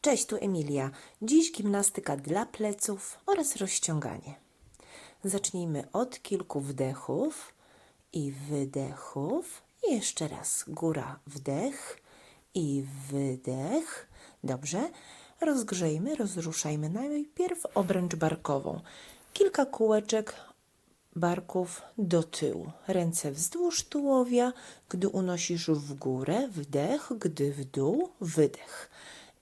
Cześć, tu Emilia. Dziś gimnastyka dla pleców oraz rozciąganie. Zacznijmy od kilku wdechów i wydechów. I jeszcze raz góra, wdech i wydech. Dobrze. Rozgrzejmy, rozruszajmy najpierw obręcz barkową. Kilka kółeczek barków do tyłu. Ręce wzdłuż tułowia, gdy unosisz w górę, wdech, gdy w dół, wydech.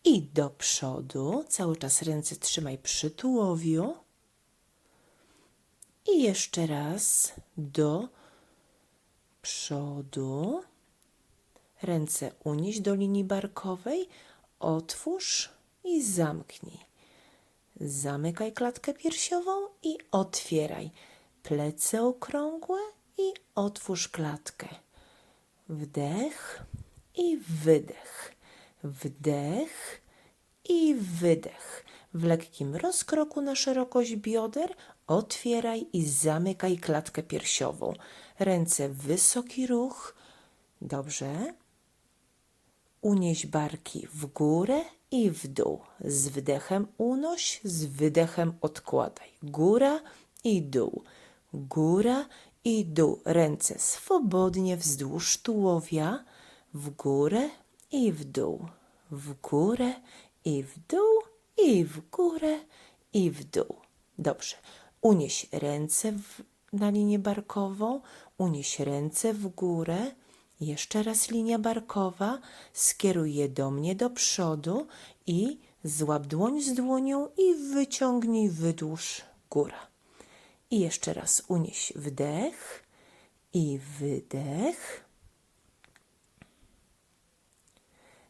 I do przodu, cały czas ręce trzymaj przy tułowiu. I jeszcze raz do przodu. Ręce unieś do linii barkowej, otwórz i zamknij. Zamykaj klatkę piersiową i otwieraj. Plecy okrągłe i otwórz klatkę. Wdech i wydech. Wdech i wydech. W lekkim rozkroku na szerokość bioder otwieraj i zamykaj klatkę piersiową. Ręce wysoki ruch. Dobrze. Unieś barki w górę i w dół. Z wdechem unoś, z wydechem odkładaj. Góra i dół. Góra i dół. Ręce swobodnie wzdłuż tułowia. W górę i w dół. W górę i w dół. I w górę i w dół. Dobrze. Unieś ręce w, na linię barkową. Unieś ręce w górę. Jeszcze raz linia barkowa, skieruj je do mnie do przodu i złap dłoń z dłonią i wyciągnij wydłuż góra. I jeszcze raz unieś wdech i wydech.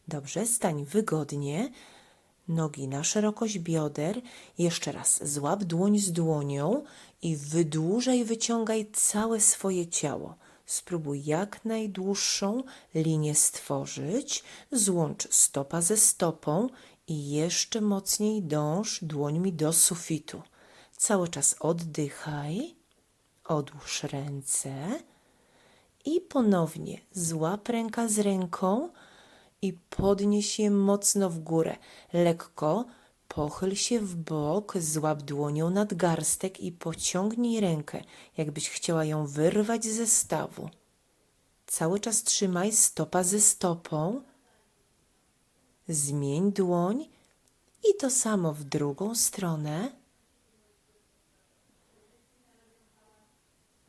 Dobrze, stań wygodnie. Nogi na szerokość bioder. Jeszcze raz złap dłoń z dłonią i wydłużaj, wyciągaj całe swoje ciało. Spróbuj jak najdłuższą linię stworzyć. Złącz stopa ze stopą i jeszcze mocniej dąż dłońmi do sufitu. Cały czas oddychaj, odłóż ręce i ponownie złap ręka z ręką i podnieś je mocno w górę. Lekko pochyl się w bok, złap dłonią nadgarstek i pociągnij rękę, jakbyś chciała ją wyrwać ze stawu. Cały czas trzymaj stopa ze stopą. Zmień dłoń i to samo w drugą stronę.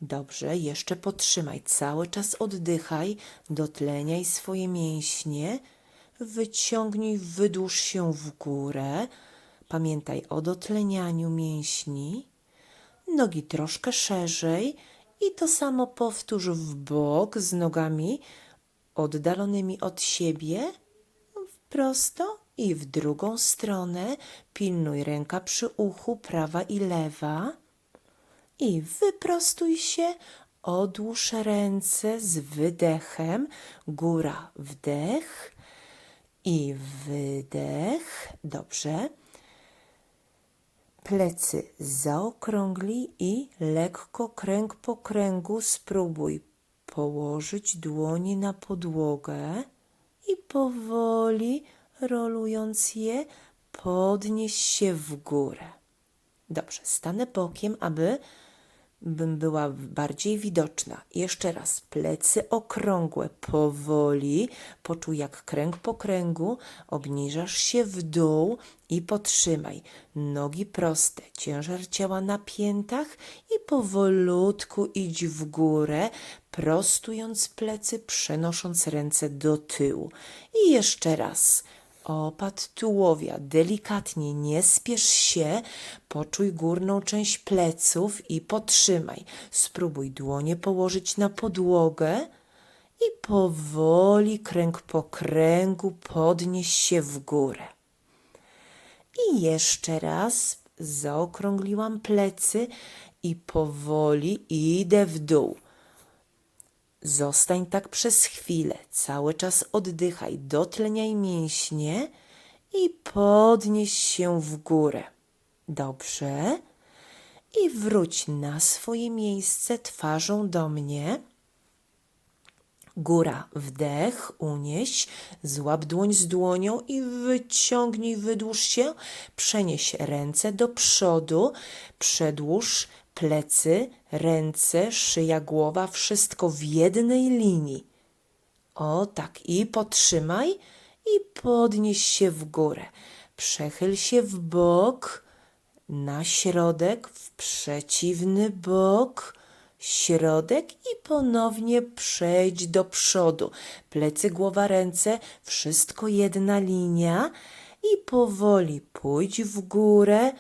Dobrze, jeszcze potrzymaj. Cały czas oddychaj, dotleniaj swoje mięśnie. Wyciągnij, wydłuż się w górę. Pamiętaj o dotlenianiu mięśni. Nogi troszkę szerzej i to samo powtórz w bok z nogami oddalonymi od siebie. Prosto i w drugą stronę. Pilnuj ręka przy uchu, prawa i lewa i wyprostuj się, odłóż ręce z wydechem, góra, wdech i wydech. Dobrze. Plecy zaokrągli i lekko kręg po kręgu spróbuj położyć dłonie na podłogę i powoli rolując je podnieś się w górę. Dobrze, stanę bokiem, aby bym była bardziej widoczna. Jeszcze raz, plecy okrągłe, powoli. Poczuj jak kręg po kręgu, obniżasz się w dół i potrzymaj. Nogi proste, ciężar ciała na piętach i powolutku idź w górę, prostując plecy, przenosząc ręce do tyłu. I jeszcze raz. Opad tułowia, delikatnie, nie spiesz się, poczuj górną część pleców i potrzymaj. Spróbuj dłonie położyć na podłogę i powoli, kręg po kręgu, podnieś się w górę. I jeszcze raz zaokrągliłam plecy i powoli idę w dół. Zostań tak przez chwilę, cały czas oddychaj, dotleniaj mięśnie i podnieś się w górę. Dobrze. I wróć na swoje miejsce twarzą do mnie. Góra, wdech, unieś, złap dłoń z dłonią i wyciągnij, wydłuż się. Przenieś ręce do przodu, przedłuż plecy, ręce, szyja, głowa, wszystko w jednej linii. O tak, i potrzymaj i podnieś się w górę. Przechyl się w bok, na środek, w przeciwny bok, środek i ponownie przejdź do przodu. Plecy, głowa, ręce, wszystko jedna linia i powoli pójdź w górę,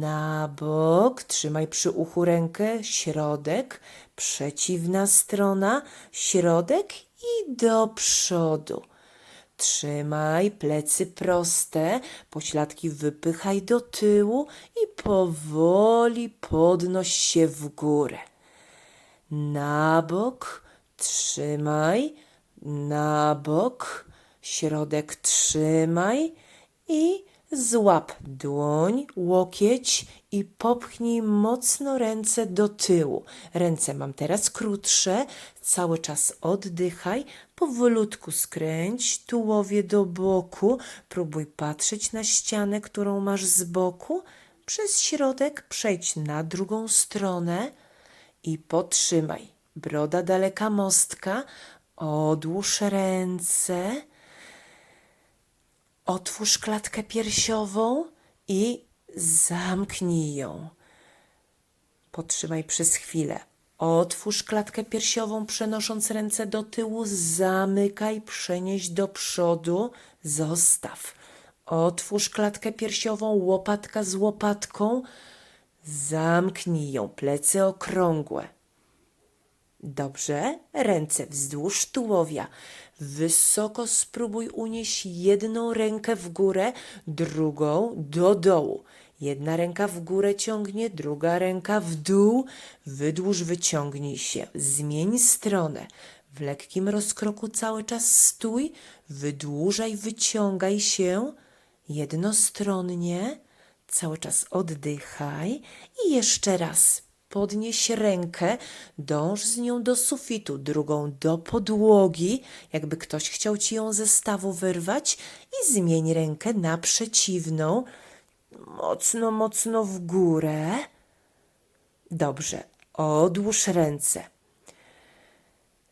na bok, trzymaj przy uchu rękę, środek, przeciwna strona, środek i do przodu. Trzymaj plecy proste, pośladki wypychaj do tyłu i powoli podnoś się w górę. Na bok, trzymaj, na bok, środek trzymaj i złap dłoń, łokieć i popchnij mocno ręce do tyłu. Ręce mam teraz krótsze, cały czas oddychaj, powolutku skręć tułowie do boku, próbuj patrzeć na ścianę, którą masz z boku. Przez środek przejdź na drugą stronę i potrzymaj. Broda daleka mostka, odłóż ręce. Otwórz klatkę piersiową i zamknij ją. Potrzymaj przez chwilę. Otwórz klatkę piersiową, przenosząc ręce do tyłu, zamykaj, przenieś do przodu, zostaw. Otwórz klatkę piersiową, łopatka z łopatką, zamknij ją, plecy okrągłe. Dobrze, ręce wzdłuż tułowia. Wysoko spróbuj unieść jedną rękę w górę, drugą do dołu. Jedna ręka w górę ciągnie, druga ręka w dół. Wydłuż, wyciągnij się. Zmień stronę. W lekkim rozkroku cały czas stój. Wydłużaj, wyciągaj się. Jednostronnie. Cały czas oddychaj. I jeszcze raz. Podnieś rękę, dąż z nią do sufitu, drugą do podłogi, jakby ktoś chciał ci ją ze stawu wyrwać, i zmień rękę na przeciwną, mocno, mocno w górę. Dobrze, odłóż ręce.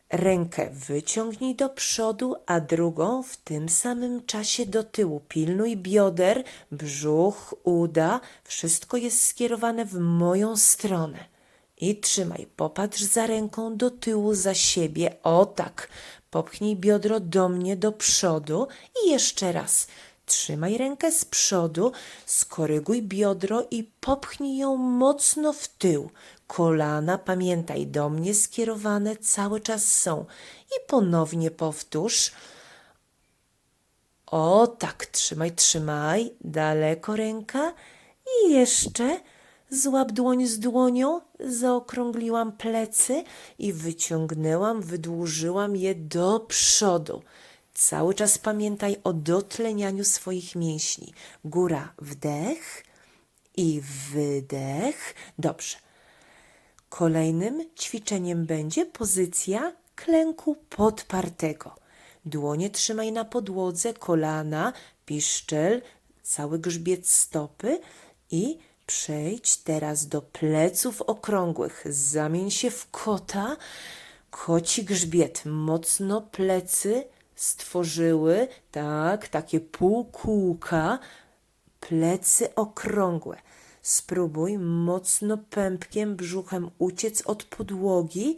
Rękę wyciągnij do przodu, a drugą w tym samym czasie do tyłu. Pilnuj bioder, brzuch, uda. Wszystko jest skierowane w moją stronę. I trzymaj, popatrz za ręką do tyłu, za siebie. O tak. Popchnij biodro do mnie, do przodu. I jeszcze raz. Trzymaj rękę z przodu, skoryguj biodro i popchnij ją mocno w tył. Kolana, pamiętaj, do mnie skierowane cały czas są. I ponownie powtórz. O, tak, trzymaj, trzymaj. Daleko ręka. I jeszcze złap dłoń z dłonią. Zaokrągliłam plecy i wyciągnęłam, wydłużyłam je do przodu. Cały czas pamiętaj o dotlenianiu swoich mięśni. Góra, wdech i wydech. Dobrze. Kolejnym ćwiczeniem będzie pozycja klęku podpartego. Dłonie trzymaj na podłodze, kolana, piszczel, cały grzbiet stopy i przejdź teraz do pleców okrągłych. Zamień się w kota, koci grzbiet, mocno plecy stworzyły, tak, takie półkółka, plecy okrągłe. Spróbuj mocno pępkiem, brzuchem uciec od podłogi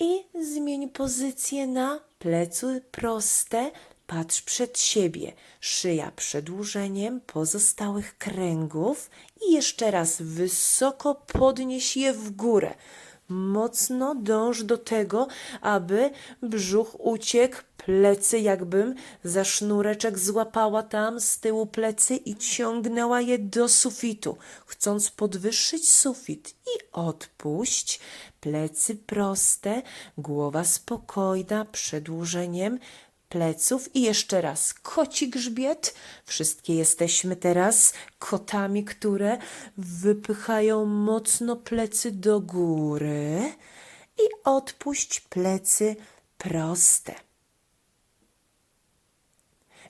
i zmień pozycję na plecy proste. Patrz przed siebie, szyja przedłużeniem pozostałych kręgów i jeszcze raz wysoko podnieś je w górę. Mocno dąż do tego, aby brzuch uciekł, plecy jakbym za sznureczek złapała tam z tyłu plecy i ciągnęła je do sufitu, chcąc podwyższyć sufit i odpuść. Plecy proste, głowa spokojna, przedłużeniem pleców i jeszcze raz koci grzbiet. Wszystkie jesteśmy teraz kotami, które wypychają mocno plecy do góry i odpuść plecy proste.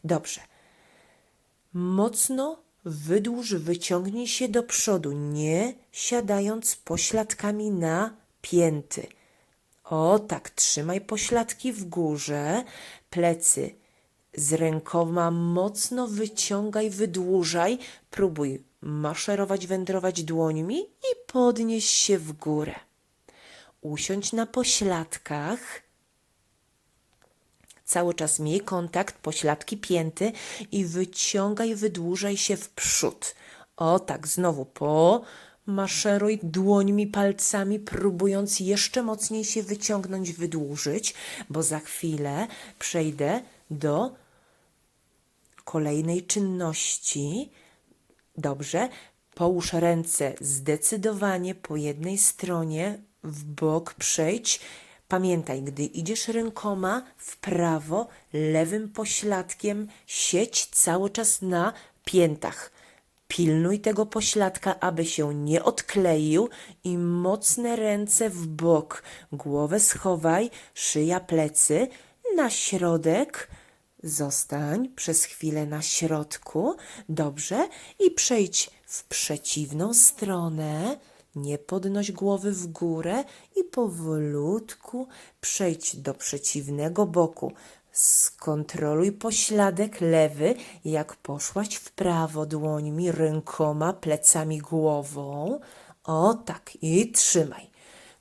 Dobrze. Mocno wydłuż, wyciągnij się do przodu, nie siadając pośladkami na pięty. O tak, trzymaj pośladki w górze, plecy z rękoma mocno wyciągaj, wydłużaj, próbuj maszerować, wędrować dłońmi i podnieś się w górę. Usiądź na pośladkach. Cały czas miej kontakt, pośladki pięty i wyciągaj, wydłużaj się w przód. O tak, znowu po maszeruj dłońmi, palcami, próbując jeszcze mocniej się wyciągnąć, wydłużyć, bo za chwilę przejdę do kolejnej czynności. Dobrze, połóż ręce zdecydowanie po jednej stronie, w bok przejdź. Pamiętaj, gdy idziesz rękoma w prawo, lewym pośladkiem sieć cały czas na piętach. Pilnuj tego pośladka, aby się nie odkleił i mocne ręce w bok. Głowę schowaj, szyja plecy, na środek. Zostań przez chwilę na środku. Dobrze. I przejdź w przeciwną stronę. Nie podnoś głowy w górę i powolutku przejdź do przeciwnego boku. Skontroluj pośladek lewy, jak poszłaś w prawo dłońmi, rękoma, plecami, głową. O tak, i trzymaj.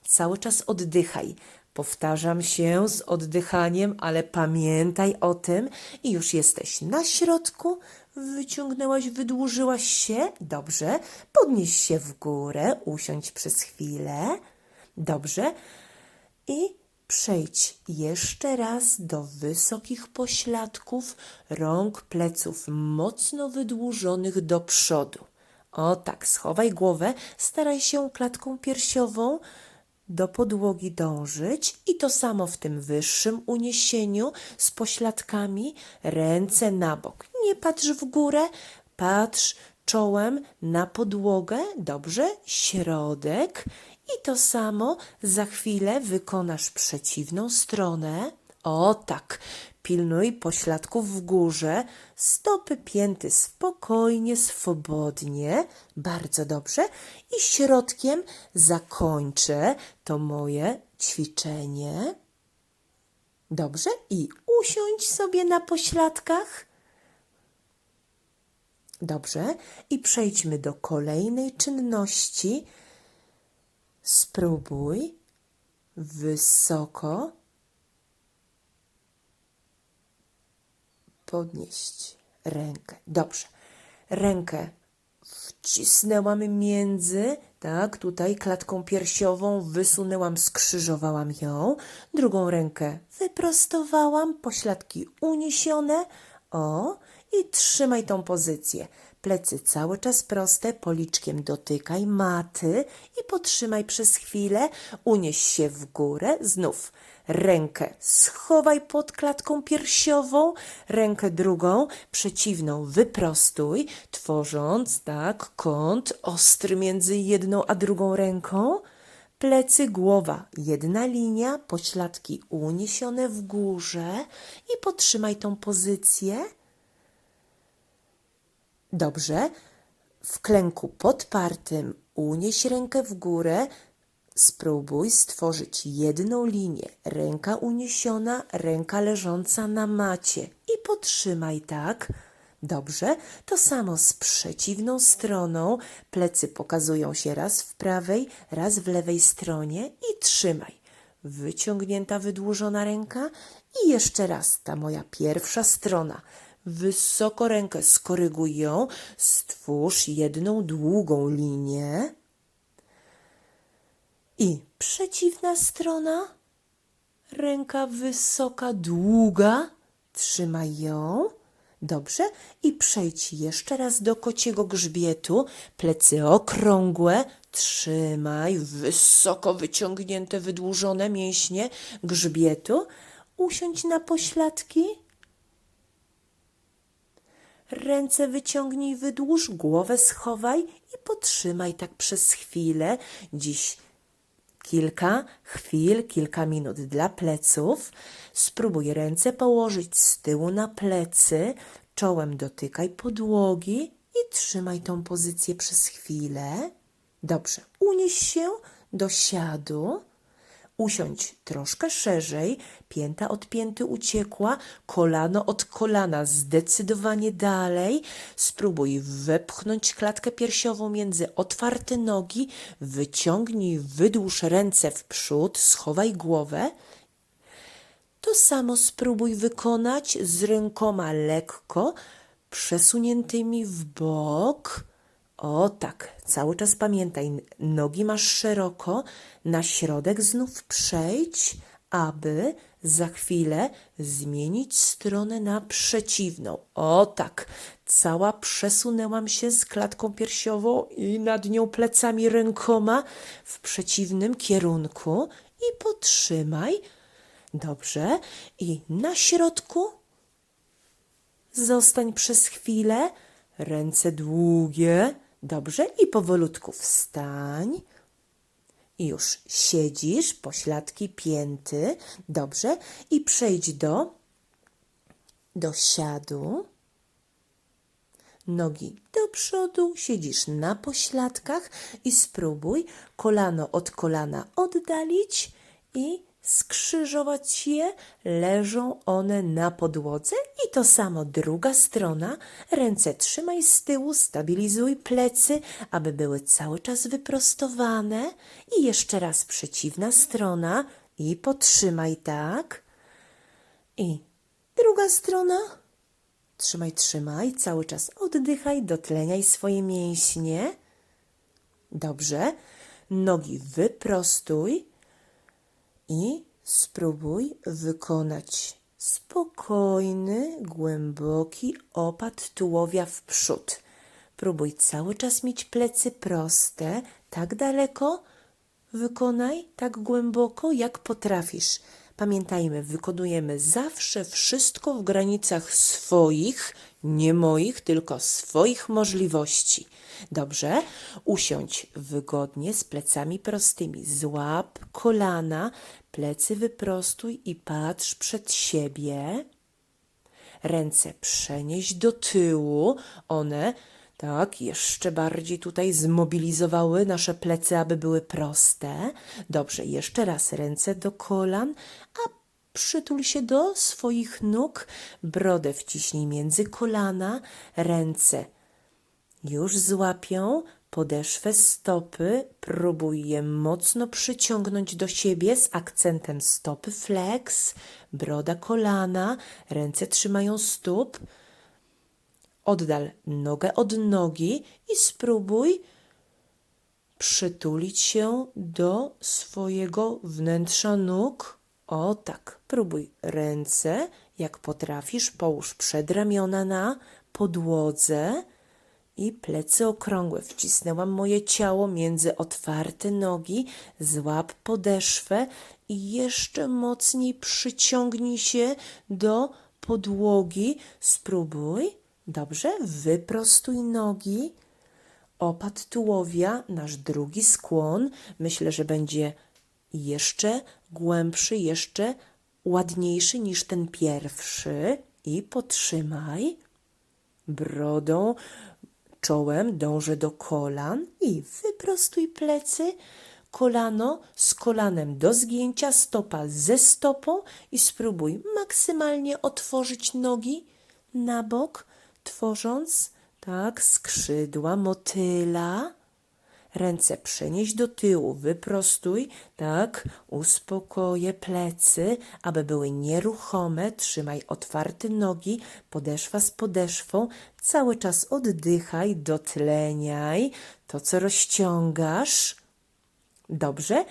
Cały czas oddychaj. Powtarzam się z oddychaniem, ale pamiętaj o tym i już jesteś na środku. Wyciągnęłaś, wydłużyłaś się. Dobrze. Podnieś się w górę, usiądź przez chwilę. Dobrze. I przejdź jeszcze raz do wysokich pośladków, rąk, pleców mocno wydłużonych do przodu. O tak, schowaj głowę, staraj się klatką piersiową do podłogi dążyć i to samo w tym wyższym uniesieniu z pośladkami, ręce na bok. Nie patrz w górę, patrz czołem na podłogę, dobrze, środek. I to samo za chwilę wykonasz przeciwną stronę. O tak, pilnuj pośladków w górze, stopy pięty spokojnie, swobodnie, bardzo dobrze. I środkiem zakończę to moje ćwiczenie. Dobrze, i usiądź sobie na pośladkach. Dobrze, i przejdźmy do kolejnej czynności. Spróbuj wysoko podnieść rękę. Dobrze. Rękę wcisnęłam między, tak, tutaj klatką piersiową, wysunęłam, skrzyżowałam ją. Drugą rękę wyprostowałam, pośladki uniesione. O, i trzymaj tą pozycję. Plecy cały czas proste, policzkiem dotykaj maty i potrzymaj przez chwilę. Unieś się w górę, znów rękę schowaj pod klatką piersiową, rękę drugą przeciwną wyprostuj, tworząc tak kąt ostry między jedną a drugą ręką. Plecy, głowa, jedna linia, pośladki uniesione w górze i potrzymaj tą pozycję. Dobrze. W klęku podpartym unieś rękę w górę, Spróbuj stworzyć jedną linię, ręka uniesiona, ręka leżąca na macie i potrzymaj tak. Dobrze, to samo z przeciwną stroną. Plecy pokazują się raz w prawej, raz w lewej stronie i trzymaj. Wyciągnięta, wydłużona ręka i jeszcze raz ta moja pierwsza strona. Wysoko rękę skoryguj ją, stwórz jedną długą linię. I przeciwna strona, ręka wysoka, długa, trzymaj ją. Dobrze. I przejdź jeszcze raz do kociego grzbietu. Plecy okrągłe. Trzymaj wysoko wyciągnięte, wydłużone mięśnie grzbietu. Usiądź na pośladki. Ręce wyciągnij, wydłuż, głowę schowaj i potrzymaj tak przez chwilę. Dziś kilka chwil, kilka minut dla pleców. Spróbuj ręce położyć z tyłu na plecy, czołem dotykaj podłogi i trzymaj tą pozycję przez chwilę. Dobrze, unieś się do siadu. Usiądź troszkę szerzej, pięta od pięty uciekła, kolano od kolana zdecydowanie dalej. Spróbuj wepchnąć klatkę piersiową między otwarte nogi, wyciągnij, wydłuż ręce w przód, schowaj głowę. To samo spróbuj wykonać z rękoma lekko przesuniętymi w bok. O tak, cały czas pamiętaj, nogi masz szeroko, na środek znów przejdź, aby za chwilę zmienić stronę na przeciwną. O tak, cała przesunęłam się z klatką piersiową i nad nią plecami rękoma w przeciwnym kierunku i potrzymaj. Dobrze, i na środku Zostań przez chwilę, ręce długie, dobrze, i powolutku wstań. I już siedzisz, pośladki pięty, dobrze, i przejdź do, do siadu. Nogi do przodu, siedzisz na pośladkach i spróbuj kolano od kolana oddalić i skrzyżować je. Leżą one na podłodze i to samo druga strona. Ręce trzymaj z tyłu, stabilizuj plecy, aby były cały czas wyprostowane. I jeszcze raz przeciwna strona i potrzymaj tak. I druga strona. Trzymaj, trzymaj, cały czas oddychaj, dotleniaj swoje mięśnie. Dobrze. Nogi wyprostuj i spróbuj wykonać spokojny, głęboki opad tułowia w przód. Próbuj cały czas mieć plecy proste, tak daleko, Wykonaj tak głęboko, jak potrafisz. Pamiętajmy, wykonujemy zawsze wszystko w granicach swoich, nie moich, tylko swoich możliwości. Dobrze? Usiądź wygodnie z plecami prostymi. Złap kolana, plecy wyprostuj i patrz przed siebie. Ręce przenieść do tyłu. One tak jeszcze bardziej tutaj zmobilizowały nasze plecy, aby były proste. Dobrze, jeszcze raz ręce do kolan, a przytul się do swoich nóg. Brodę wciśnij między kolana, ręce już złapią podeszwę stopy, próbuj je mocno przyciągnąć do siebie z akcentem stopy flex, broda kolana, ręce trzymają stóp. Oddal nogę od nogi i spróbuj przytulić się do swojego wnętrza nóg. O tak, próbuj ręce, jak potrafisz, połóż przedramiona na podłodze i plecy okrągłe. Wcisnęłam moje ciało między otwarte nogi, złap podeszwę i jeszcze mocniej przyciągnij się do podłogi. Spróbuj. Dobrze, wyprostuj nogi. Opad tułowia, nasz drugi skłon. Myślę, że będzie jeszcze głębszy, jeszcze ładniejszy niż ten pierwszy. I potrzymaj brodą, czołem dążę do kolan i wyprostuj plecy. Kolano z kolanem do zgięcia, stopa ze stopą i spróbuj maksymalnie otworzyć nogi na bok, tworząc tak skrzydła motyla. Ręce przenieść do tyłu, wyprostuj, tak, uspokoję plecy, aby były nieruchome, trzymaj otwarte nogi, podeszwa z podeszwą, cały czas oddychaj, dotleniaj to, co rozciągasz. Dobrze.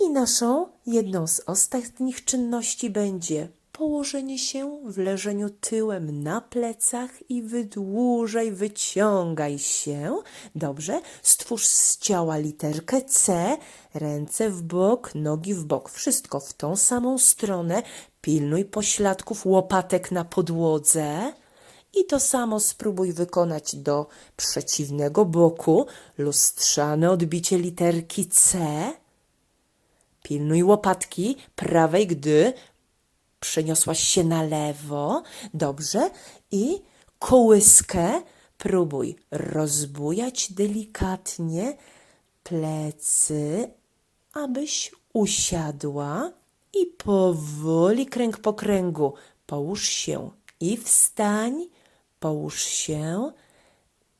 I naszą jedną z ostatnich czynności będzie położenie się w leżeniu tyłem na plecach i wydłużaj, wyciągaj się. Dobrze. Stwórz z ciała literkę C, ręce w bok, nogi w bok. Wszystko w tą samą stronę. Pilnuj pośladków łopatek na podłodze. I to samo spróbuj wykonać do przeciwnego boku. Lustrzane odbicie literki C. Pilnuj łopatki prawej, gdy przeniosłaś się na lewo. Dobrze. I kołyskę próbuj rozbujać delikatnie plecy, abyś usiadła i powoli kręg po kręgu. Połóż się i wstań, połóż się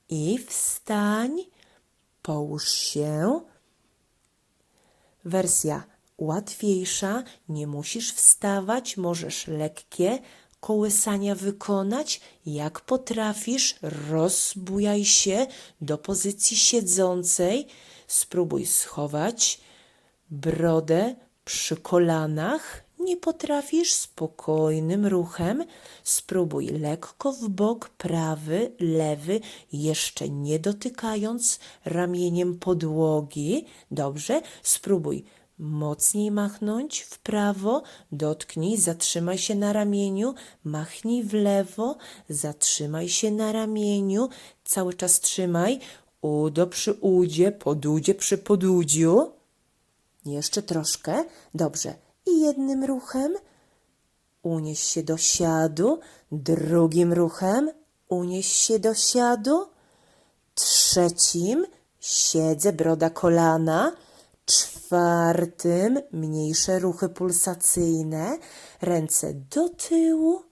i wstań, połóż się. Wersja łatwiejsza, nie musisz wstawać, możesz lekkie kołysania wykonać. Jak potrafisz, rozbujaj się do pozycji siedzącej. Spróbuj schować brodę przy kolanach. Nie potrafisz spokojnym ruchem. Spróbuj lekko w bok, prawy, lewy, jeszcze nie dotykając ramieniem podłogi. Dobrze. Spróbuj mocniej machnąć w prawo, dotknij, zatrzymaj się na ramieniu, machnij w lewo, zatrzymaj się na ramieniu, cały czas trzymaj udo przy udzie, podudzie przy podudziu. Jeszcze troszkę. Dobrze. I jednym ruchem unieś się do siadu, drugim ruchem unieś się do siadu, trzecim siedzę, broda kolana, czwartym mniejsze ruchy pulsacyjne, ręce do tyłu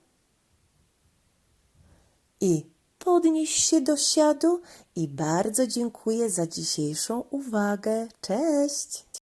i podnieś się do siadu i bardzo dziękuję za dzisiejszą uwagę. Cześć!